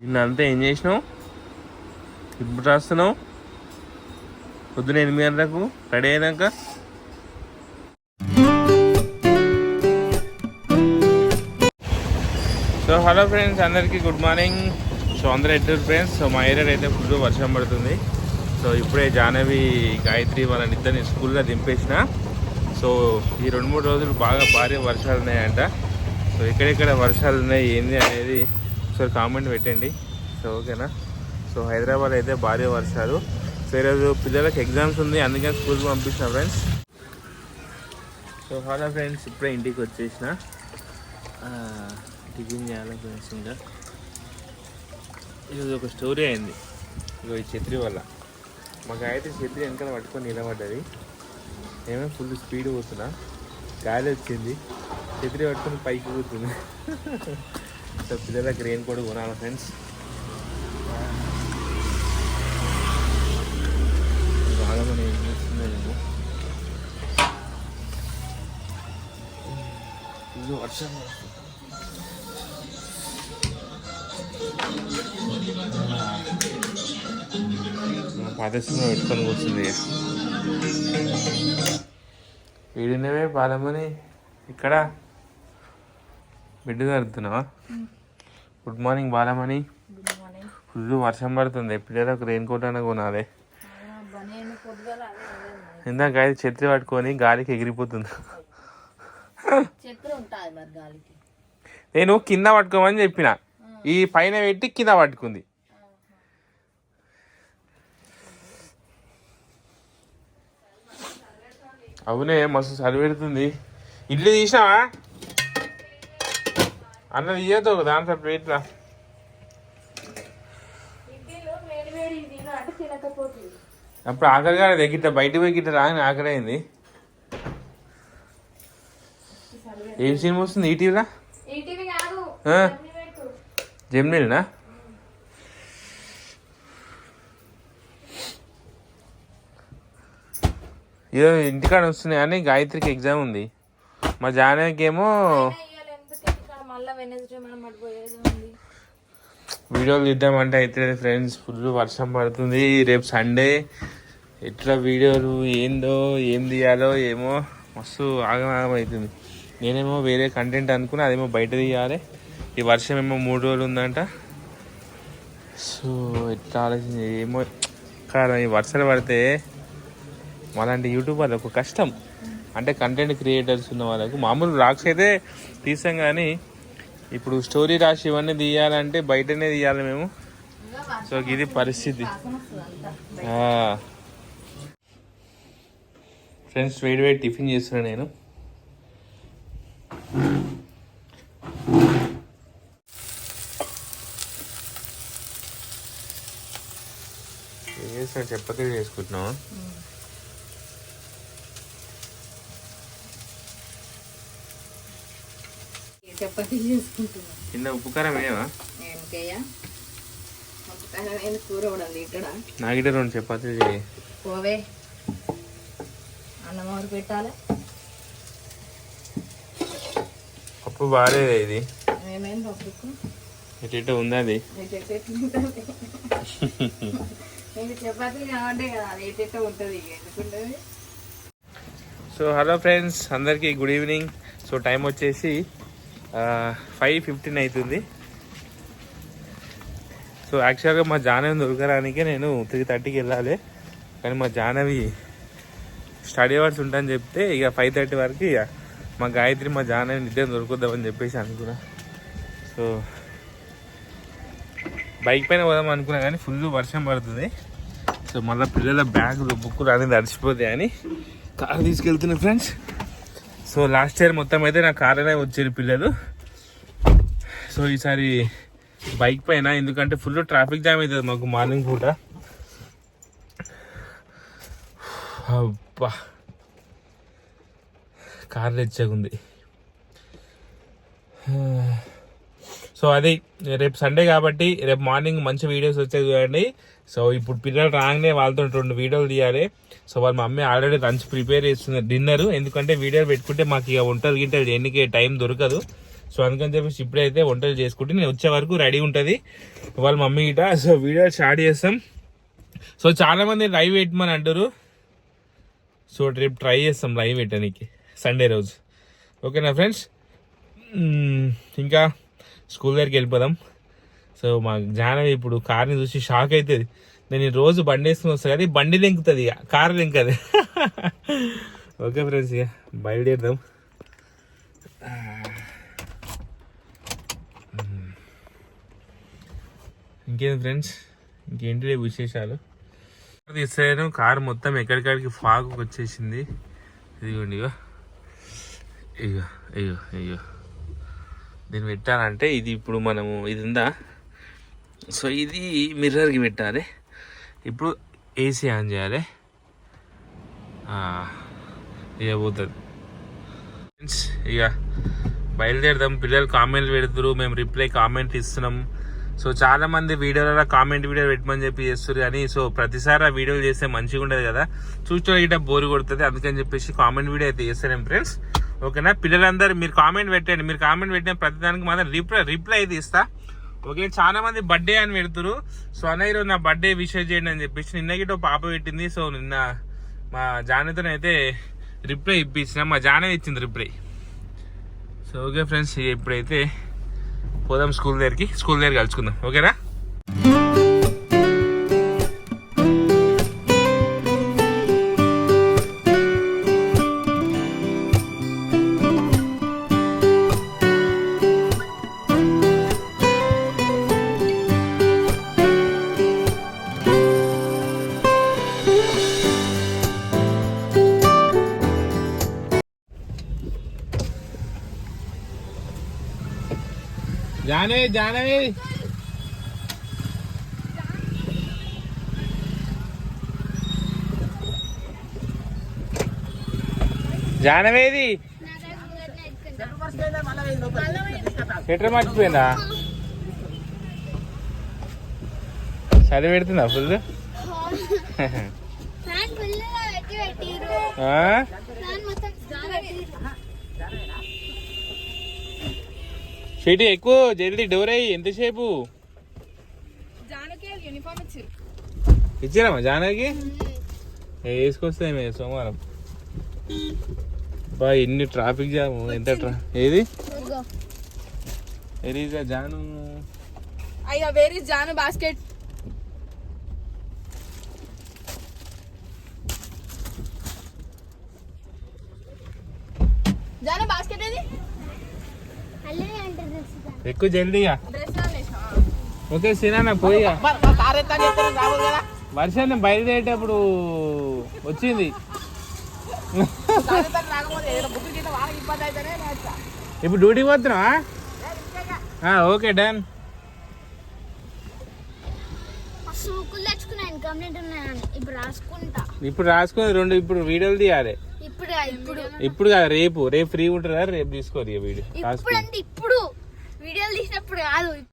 నిన్న అంతా ఏం చేసినావు? ఇప్పుడు రాస్తున్నావు? పొద్దున ఎనిమిది గంటలకు రెడీ అయినాక? సో హలో ఫ్రెండ్స్ అందరికీ గుడ్ మార్నింగ్ సో అందరూ ఎట్టారు ఫ్రెండ్స్ సో మా ఏరియాలో అయితే ఫుల్ వర్షం పడుతుంది. సో ఇప్పుడే జాహ్నవి గాయత్రి వాళ్ళని ఇద్దరిని స్కూల్లో దింపేసిన. సో ఈ రెండు మూడు రోజులు బాగా భారీ వర్షాలు ఉన్నాయంట. సో ఎక్కడెక్కడ వర్షాలు ఉన్నాయి ఏంది అనేది ఒకసారి కామెంట్ పెట్టండి. సో ఓకేనా? సో హైదరాబాద్ అయితే భారీ వర్షాలు. సో ఈరోజు పిల్లలకి ఎగ్జామ్స్ ఉంది అందుకని స్కూల్కి పంపించిన ఫ్రెండ్స్. సో హలో ఫ్రెండ్స్ ఇప్పుడే ఇంటికి వచ్చేసిన. టిఫిన్ చేయాలి ఫ్రెండ్స్ ఇంకా? ఈరోజు ఒక స్టోరీ అయింది. ఇగో ఈ ఛత్రి వల్ల. మాకు అయితే ఛత్రి వెనకాల పట్టుకొని నిలబడ్డది. ఏమో ఫుల్ స్పీడ్ పోతున్నా. గాలి వచ్చింది. ఛత్రి పట్టుకొని పైకి పోతుంది సో పిల్లలకి రెయిన్ కోట్ కొనాలి ఫ్రెండ్స్ బాగా మనం ఏం ఇది వర్షం పెట్టుకొని కూర్చుంది. వీడినవే బాలమని ఇక్కడ? బిడ్డ జరుగుతున్నావా గుడ్ మార్నింగ్ మార్నింగ్. ఫుల్ వర్షం పడుతుంది. పిల్లలకు రెయిన్ కోట్ అన్న కొనాలి. ఇందాక అయితే ఛత్రి పట్టుకొని గాలికి ఎగిరిపోతుంది. నేను కింద పట్టుకోమని చెప్పిన. ఈ పైన పెట్టి కింద పట్టుకుంది. అవునే మస్తు చలి పెడుతుంది. ఇడ్లీ తీసినావా? అన్న తీయద్దు దాంట్లో ప్లేట్లా వేడి వేడి తిన అంటే తినకపోతుంది అప్పుడు ఆఖరి కాదు గిట్ట బయట పోయి గిట్ట రాని ఆఖరి అయింది ఏం సినిమా వస్తుంది? ఈటీవీలా. జెమ్నీనా ఇదో ఇంటికాడ వస్తున్నాయి కానీ గాయత్రికి ఎగ్జామ్ ఉంది. మా జానకి ఏమో అయినా ఇవాళ ఎందుకు ఇక్కడ మళ్ళీ వెనస్డే మనం పడిపోయేది ఉంది వీడియోలు తీద్దామంటే అయితే ఫ్రెండ్స్ ఫుల్ వర్షం పడుతుంది. రేపు సండే ఎట్లా వీడియోలు ఏందో ఏం తీయాలో ఏమో మస్తు ఆగమాగం అవుతుంది నేనేమో వేరే కంటెంట్ అనుకుని అదేమో బయట తీయాలి. ఈ వర్షం ఏమో మూడు రోజులు ఉందంట. సో ఎట్లా ఆలోచించి ఏమో కారణం ఈ వర్షాలు పడితే మాలాంటి యూట్యూబ్ వాళ్ళకు కష్టం. అంటే కంటెంట్ క్రియేటర్స్ ఉన్న వాళ్ళకు మామూలు రాక్స్ అయితే తీసాం కానీ ఇప్పుడు స్టోరీ రాసి ఇవన్నీ తీయాలంటే బయటనే తీయాలి మేము. సో ఇది పరిస్థితి. ఫ్రెండ్స్ వేడి వేడి టిఫిన్ చేస్తున్నా నేను. చేస్తాను చేస్తున్నా? చేసుకుంటున్నాం చేసుకుంటున్నావా? చపాతీ చేసుకుంటున్నాను కింద ఉప్పు కారం ఏమికయ్యా కూర కూడా తింటడా నాగిట రెండు చపాతీలు చేయి. పోవే. అన్నం ఎవరు పెట్టాలి? పప్పు బాగాలేదు ఇది. ఏమేమి పప్పుకు? ఎటు ఉందా అది? ఉంటుంది. కదా అది ఎందుకుంటుంది సో హలో ఫ్రెండ్స్ అందరికీ గుడ్ ఈవినింగ్. సో టైం వచ్చేసి ఫైవ్ ఫిఫ్టీన్ అవుతుంది సో యాక్చువల్గా మా జాహ్నవి దొరకడానికే నేను త్రీ థర్టీకి వెళ్ళాలి. కానీ మా జాహ్నవి స్టడీ అవర్స్ ఉంటాయని చెప్తే ఇక ఫైవ్ థర్టీ వరకు ఇక మా గాయత్రి మా జాహ్నవి నిద్ర దొరుకుద్దామని చెప్పేసి అనుకున్నా. సో బైక్ పైన పోదాం అనుకున్నా కానీ ఫుల్ వర్షం పడుతుంది. సో మళ్ళీ పిల్లల బ్యాగులు బుక్కులు అనేది తడిచిపోతాయి అని కార్ తీసుకెళ్తున్నాయి ఫ్రెండ్స్ సో లాస్ట్ ఇయర్ మొత్తం అయితే నా కార్లోనే వచ్చారు పిల్లలు. సో ఈసారి బైక్ పైన ఎందుకంటే ఫుల్ ట్రాఫిక్ జామ్ అవుతుంది మాకు మార్నింగ్ పూట. అబ్బా. కార్ తెచ్చాకుంది సో అది రేపు సండే కాబట్టి రేపు మార్నింగ్ మంచి వీడియోస్ వచ్చాయి చూడండి. సో ఇప్పుడు పిల్లలు రాగానే వాళ్ళతో రెండు వీడియోలు తీయాలి. సో వాళ్ళ మమ్మీ ఆల్రెడీ లంచ్ ప్రిపేర్ చేస్తుంది డిన్నర్. ఎందుకంటే వీడియో పెట్టుకుంటే మాకు ఇక వంటలు గింటలు ఎన్నికే టైం దొరకదు. సో అందుకని చెప్పేసి ఇప్పుడైతే వంటలు చేసుకుంటే నేను వచ్చే వరకు రెడీ ఉంటుంది. వాళ్ళ మమ్మీ గిట. సో వీడియో స్టార్ట్ చేస్తాం. సో చాలామంది లైవ్ పెట్టమని అంటారు సో రేపు ట్రై చేస్తాం లైవ్ పెట్టడానికి. సండే రోజు. ఓకేనా ఫ్రెండ్స్? ఇంకా స్కూల్ దగ్గరికి వెళ్ళిపోదాం. సో మా జానవి ఇప్పుడు కార్ని చూసి షాక్ అవుతుంది. నేను ఈ రోజు బండి వేసుకుని వస్తాను కానీ బండి లింకుతుంది ఇక. కారు లింకది. ఓకే ఫ్రెండ్స్ ఇక బయలుదేరుదాం. ఇంకేంది ఫ్రెండ్స్? ఇంకేంటి విశేషాలు? తీసాను కారు మొత్తం ఎక్కడికాడికి ఫాగ్ వచ్చేసింది ఇదిగోండి ఇగో. ఇగో అయ్యో అయ్యో దీన్ని పెట్టాలంటే ఇది ఇప్పుడు మనము ఇది ఉందా సో ఇది మిర్రర్కి పెట్టాలి. ఇప్పుడు ఏసీ ఆన్ చేయాలి. ఇక పోతుంది ఫ్రెండ్స్ ఇక బయలుదేరదాం. పిల్లలు కామెంట్లు పెడుతురు. మేము రిప్లై కామెంట్ ఇస్తున్నాం. సో చాలా మంది వీడియోలలో కామెంట్ వీడియో పెట్టమని చెప్పి చేస్తారు కానీ సో ప్రతిసారి ఆ వీడియోలు చేస్తే మంచిగా ఉండదు కదా. చూస్తే గిట్ట బోరు కొడుతుంది. అందుకని చెప్పేసి కామెంట్ వీడియో అయితే చేస్తాను ఫ్రెండ్స్ ఓకేనా? పిల్లలందరూ మీరు కామెంట్ పెట్టండి. మీరు కామెంట్ పెట్టిన ప్రతిదానికి మాత్రం రిప్లై రిప్లై అయితే ఇస్తా ఓకే చాలా మంది బర్త్డే అని పెడుతురు సో అన్న ఈరోజు నా బర్త్డే విషయం చేయండి అని చెప్పేసి నిన్న గిట్ట పాప పెట్టింది. సో నిన్న మా జానతో అయితే రిప్లై ఇప్పించిన. మా జానే ఇచ్చింది రిప్లై. సో ఓకే ఫ్రెండ్స్ ఇప్పుడైతే పోదాం స్కూల్ దగ్గరికి. స్కూల్ దగ్గర కలుసుకుందాం. ఓకేనా? జానవి జానవి. జానవేది? ఎట్లా మర్చిపోయిందా? చదివి పెడుతుందా ఫుల్? ఫ్యాన్ షీటి ఎక్కువ జల్దీ డోర్ అయ్యి ఎంతసేపు? ఇచ్చారమ్మా జానకి? వేసుకొస్తే మే సోమవారం? బా ఎన్ని ట్రాఫిక్ జామ్ ఎంత ట్రా ఏది? ఎరీజా జాను అయ్యా where is Janu basket Janu basket ఏది అల్లే అంటే డ్రెస్ ఎక్కువ జల్దీగా ఓకే సినా పోయిగా వర్షాన్ని బయలుదేరేటప్పుడు వచ్చింది. ఇప్పుడు డ్యూటీకి పోతున్నావా? ఆ, ఓకే డన్. ఇప్పుడు రాసుకుంటా. ఇప్పుడు రాసుకొని రెండు ఇప్పుడు వీడియోలు తీయాలి. ఇప్పుడు ఇప్పుడు. ఇప్పుడు కాదు రేపు. రేపు ఫ్రీ ఉంటుందా? రేపు తీసుకోరు వీడియో. ఇప్పుడు రాసుకో. అంటే ఇప్పుడు వీడియోలు తీసినప్పుడు కాదు